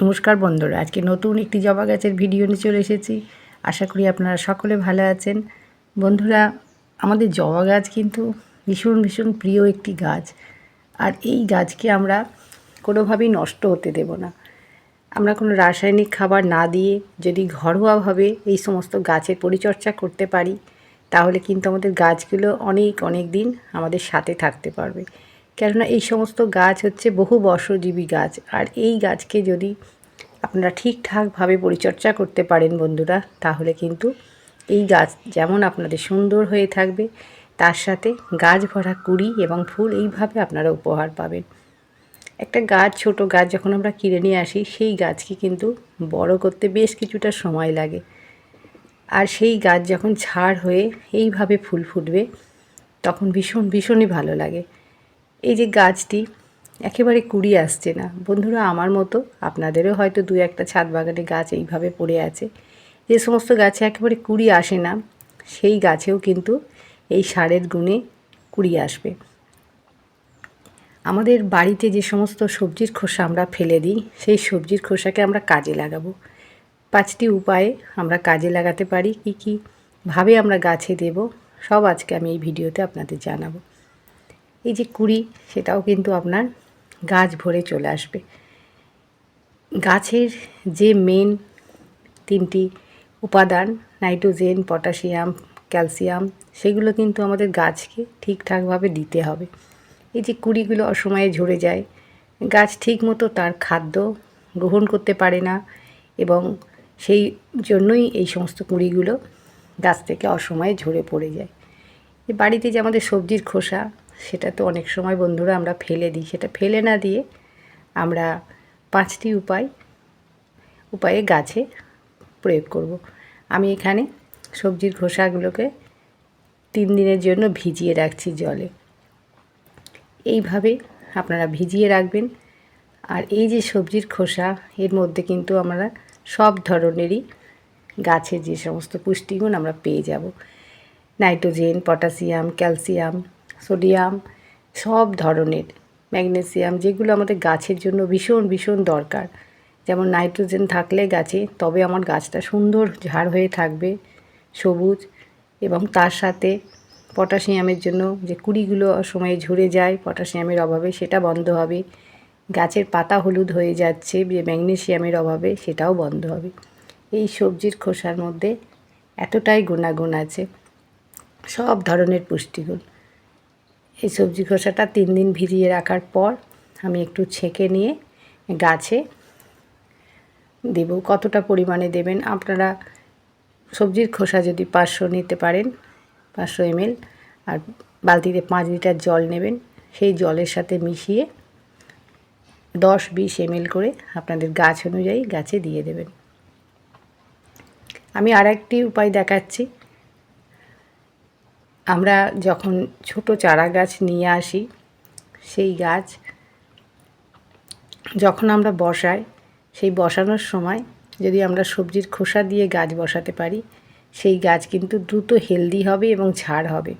নমস্কার বন্ধুরা, আজকে নতুন একটি জবা গাছের ভিডিও নিয়ে চলে এসেছি। আশা করি আপনারা সকলে ভালো আছেন। বন্ধুরা, আমাদের জবা গাছ কিন্তু ভীষণ ভীষণ প্রিয় একটি গাছ। আর এই গাছকে আমরা কোনোভাবেই নষ্ট হতে দেব না। আমরা কোনো রাসায়নিক খাবার না দিয়ে যদি ঘরোয়াভাবে এই সমস্ত গাছের পরিচর্যা করতে পারি, তাহলে কিন্তু আমাদের গাছগুলো অনেক অনেক দিন আমাদের সাথে থাকতে পারবে। কেননা এই সমস্ত গাছ হচ্ছে বহু বর্ষজীবী গাছ। আর এই গাছকে যদি আপনারা ঠিকঠাকভাবে পরিচর্যা করতে পারেন বন্ধুরা, তাহলে কিন্তু এই গাছ যেমন আপনাদের সুন্দর হয়ে থাকবে, তার সাথে গাছ ভরা কুড়ি এবং ফুল এইভাবে আপনারা উপহার পাবেন। একটা গাছ, ছোট গাছ যখন আমরা কিনে নিয়ে আসি, সেই গাছকে কিন্তু বড় করতে বেশ কিছুটা সময় লাগে। আর সেই গাছ যখন ঝাড় হয়ে এইভাবে ফুল ফুটবে, তখন ভীষণ, ভীষণই ভালো লাগে। এই যে গাছটি, একেবারে কুড়ি আসছে না। বন্ধুরা, আমার মতো আপনাদেরও হয়তো দু একটা ছাদ বাগানে গাছ এইভাবে পড়ে আছে। যে সমস্ত গাছে একেবারে কুড়ি আসে না, সেই গাছেও কিন্তু এই সারের গুণে কুড়ি আসবে। আমাদের বাড়িতে যে সমস্ত সবজির খোসা আমরা ফেলে দিই, সেই সবজির খোসাকে আমরা কাজে লাগাবো। পাঁচটি উপায়ে আমরা কাজে লাগাতে পারি, কী কী ভাবে আমরা গাছে দেব, সব আজকে আমি এই ভিডিওতে আপনাদের জানাব। এই যে কুড়ি, সেটাও কিন্তু আপনার গাছ ভরে চলে আসবে। গাছের যে মেন তিনটি উপাদান, নাইট্রোজেন, পটাশিয়াম, ক্যালসিয়াম, সেগুলো কিন্তু আমাদের গাছকে ঠিকঠাকভাবে দিতে হবে। এই যে কুড়িগুলো অসময়ে ঝরে যায়, গাছ ঠিক মতো তার খাদ্য গ্রহণ করতে পারে না এবং সেই জন্যই এই সমস্ত কুড়িগুলো গাছ থেকে অসময়ে ঝরে পড়ে যায়। বাড়িতে যে আমাদের সবজির খোসা সেটা তো অনেক সময় বন্ধুরা আমরা ফেলে দিই, সেটা ফেলে না দিয়ে আমরা পাঁচটি উপায়, উপায়ে গাছে প্রয়োগ করব। আমি এখানে সবজির খোসাগুলোকে তিন দিনের জন্য ভিজিয়ে রাখছি জলে। এইভাবে আপনারা ভিজিয়ে রাখবেন। আর এই যে সবজির খোসা, এর মধ্যে কিন্তু আমরা সব ধরনেরই গাছের যে সমস্ত পুষ্টিগুণ আমরা পেয়ে যাব। নাইট্রোজেন, পটাশিয়াম, ক্যালসিয়াম সোডিয়াম, সব ধরনের ম্যাগনেসিয়াম যেগুলো আমাদের গাছের জন্য ভীষণ ভীষণ দরকার। যেমন নাইট্রোজেন থাকলে গাছে, তবে আমার গাছটা সুন্দর ঝাড় হয়ে থাকবে, সবুজ এবং তার সাথে পটাশিয়ামের জন্য যে কুড়িগুলো সময়ে ঝরে যায় পটাশিয়ামের অভাবে সেটা বন্ধ হবে। গাছের পাতা হলুদ হয়ে যাচ্ছে, যে ম্যাগনেশিয়ামের অভাবে সেটাও বন্ধ হবে। এই সবজির খোসার মধ্যে এতটাই গুণাগুণ আছে। সব ধরনের পুষ্টিগুণ। এই সবজি খোসাটা তিন দিন ভিজিয়ে রাখার পর আমি একটু ছেঁকে নিয়ে গাছে দেব। কতটা পরিমাণে দেবেন আপনারা সবজির খোসা যদি পাঁচশো নিতে পারেন, পাঁচশো এমএল, আর বালতিতে পাঁচ লিটার জল নেবেন, সেই জলের সাথে মিশিয়ে দশ বিশ এমএল করে আপনাদের গাছ অনুযায়ী গাছে দিয়ে দেবেন। আমি আর একটি উপায় দেখাচ্ছি। আমরা যখন ছোট চারা গাছ নিয়ে আসি, সেই গাছ যখন আমরা বসাই, সেই বসানোর সময় যদি আমরা সবজির খোসা দিয়ে গাছ বসাতে পারি, সেই গাছ কিন্তু দ্রুত হেলদি হবে এবং ঝাড় হবে।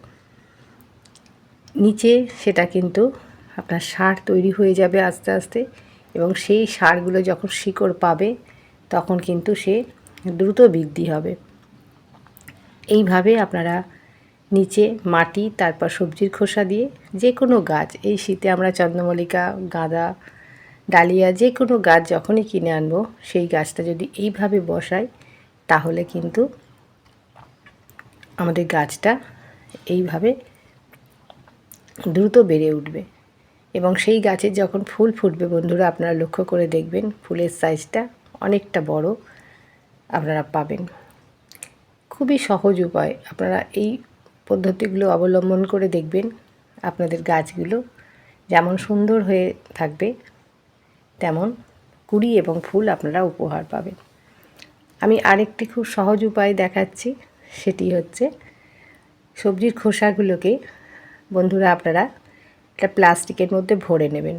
নিচে সেটা কিন্তু আপনার সার তৈরি হয়ে যাবে আস্তে আস্তে এবং সেই সারগুলো যখন শিকড় পাবে, তখন কিন্তু সে দ্রুত বৃদ্ধি হবে। এইভাবে আপনারা নিচে মাটি, তারপর সবজির খোসা দিয়ে যে কোনো গাছ, এই শীতে আমরা চন্দ্রমল্লিকা, গাঁদা, ডালিয়া যে কোনো গাছ যখনই কিনে আনব, সেই গাছটা যদি এইভাবে বসাই, তাহলে কিন্তু আমাদের গাছটা এইভাবে দ্রুত বেড়ে উঠবে। এবং সেই গাছের যখন ফুল ফুটবে, বন্ধুরা আপনারা লক্ষ্য করে দেখবেন, ফুলের সাইজটা অনেকটা বড় আপনারা পাবেন। খুবই সহজ উপায়, আপনারা এই পদ্ধতিগুলো অবলম্বন করে দেখবেন আপনাদের গাছগুলো যেমন সুন্দর হয়ে থাকবে, তেমন কুড়ি এবং ফুল আপনারা উপহার পাবেন। আমি আরেকটি খুব সহজ উপায় দেখাচ্ছি, সেটি হচ্ছে সবজির খোসাগুলোকে বন্ধুরা আপনারা একটা প্লাস্টিকের মধ্যে ভরে নেবেন।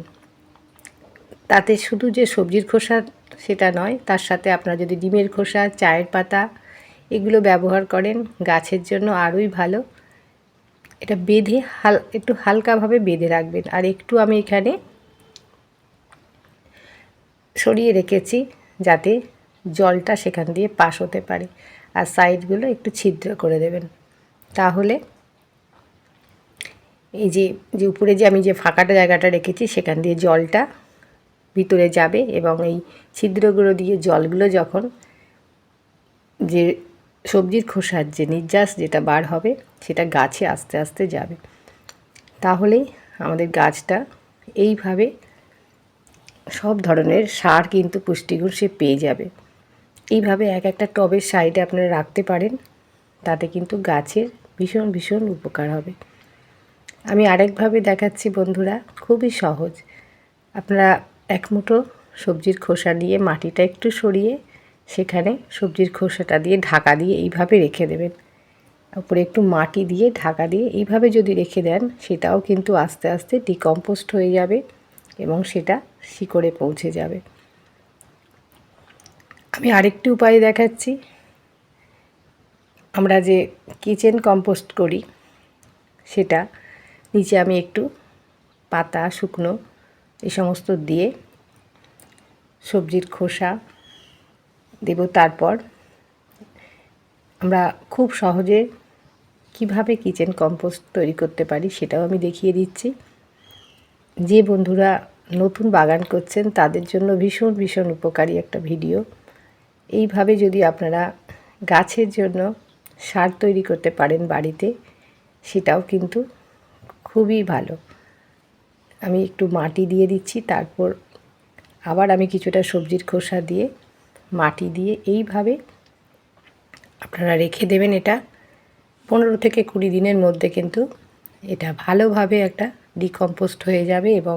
তাতে শুধু যে সবজির খোসা সেটা নয়, তার সাথে আপনারা যদি ডিমের খোসা, চায়ের পাতা এগুলো ব্যবহার করেন, গাছের জন্য আরোই ভালো। এটা বেঁধে হাল, একটু হালকাভাবে বেঁধে রাখবেন। আর একটু আমি এখানে সরিয়ে রেখেছি যাতে জলটা সেখান দিয়ে পাস হতে পারে। আর সাইডগুলো একটু ছিদ্র করে দেবেন। তাহলে এই যে যে উপরে যে আমি যে ফাঁকাটা জায়গাটা রেখেছি, সেখান দিয়ে জলটা ভিতরে যাবে এবং এই ছিদ্রগুলো দিয়ে জলগুলো যখন যে সবজির খোসার যে নির্যাস যেটা বার হবে, সেটা গাছে আস্তে আস্তে যাবে। তাহলেই আমাদের গাছটা এইভাবে সব ধরনের সার কিন্তু পুষ্টিগুণ সে পেয়ে যাবে। এইভাবে এক একটা টবের সাইডে আপনারা রাখতে পারেন, তাতে কিন্তু গাছের ভীষণ ভীষণ উপকার হবে। আমি আরেকভাবে দেখাচ্ছি বন্ধুরা, খুবই সহজ। আপনারা এক মুঠো সবজির খোসা দিয়ে মাটিটা একটু সরিয়ে সেখানে সবজির খোসাটা দিয়ে ঢাকা দিয়ে এইভাবে রেখে দেবেন। উপরে একটু মাটি দিয়ে ঢাকা দিয়ে এইভাবে যদি রেখে দেন, সেটাও কিন্তু আস্তে আস্তে ডিকম্পোস্ট হয়ে যাবে এবং সেটা শিকড়ে পৌঁছে যাবে। আমি আরেকটি উপায় দেখাচ্ছি। আমরা যে কিচেন কম্পোস্ট করি, সেটা নিচে আমি একটু পাতা, শুকনো এই সমস্ত দিয়ে সবজির খোসা দেব তারপর। আমরা খুব সহজে কীভাবে কিচেন কম্পোস্ট তৈরি করতে পারি সেটাও আমি দেখিয়ে দিচ্ছি। যে বন্ধুরা নতুন বাগান করছেন, তাদের জন্য ভীষণ ভীষণ উপকারী একটা ভিডিও এইভাবে যদি আপনারা গাছের জন্য সার তৈরি করতে পারেন বাড়িতে, সেটাও কিন্তু খুবই ভালো। আমি একটু মাটি দিয়ে দিচ্ছি, তারপর আবার আমি কিছুটা সবজির খোসা দিয়ে মাটি দিয়ে এইভাবে আপনারা রেখে দেবেন এটা। পনেরো থেকে কুড়ি দিনের মধ্যে কিন্তু এটা ভালোভাবে একটা ডিকম্পোস্ট হয়ে যাবে এবং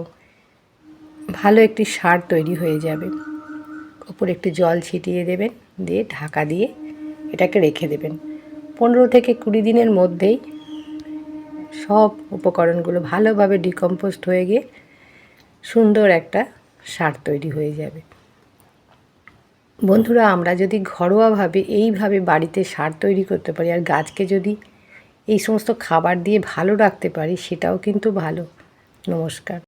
ভালো একটি সার তৈরি হয়ে যাবে। ওপরে একটু জল ছিটিয়ে দেবেন, দিয়ে ঢাকা দিয়ে এটাকে রেখে দেবেন। পনেরো থেকে কুড়ি দিনের মধ্যেই সব উপকরণগুলো ভালোভাবে ডিকম্পোস্ট হয়ে গিয়ে সুন্দর একটা সার তৈরি হয়ে যাবে। বন্ধুরা, আমরা যদি ঘরোয়াভাবে এইভাবে বাড়িতে সার তৈরি করতে পারি আর গাছকে যদি এই সমস্ত খাবার দিয়ে ভালো রাখতে পারি, সেটাও কিন্তু ভালো। নমস্কার।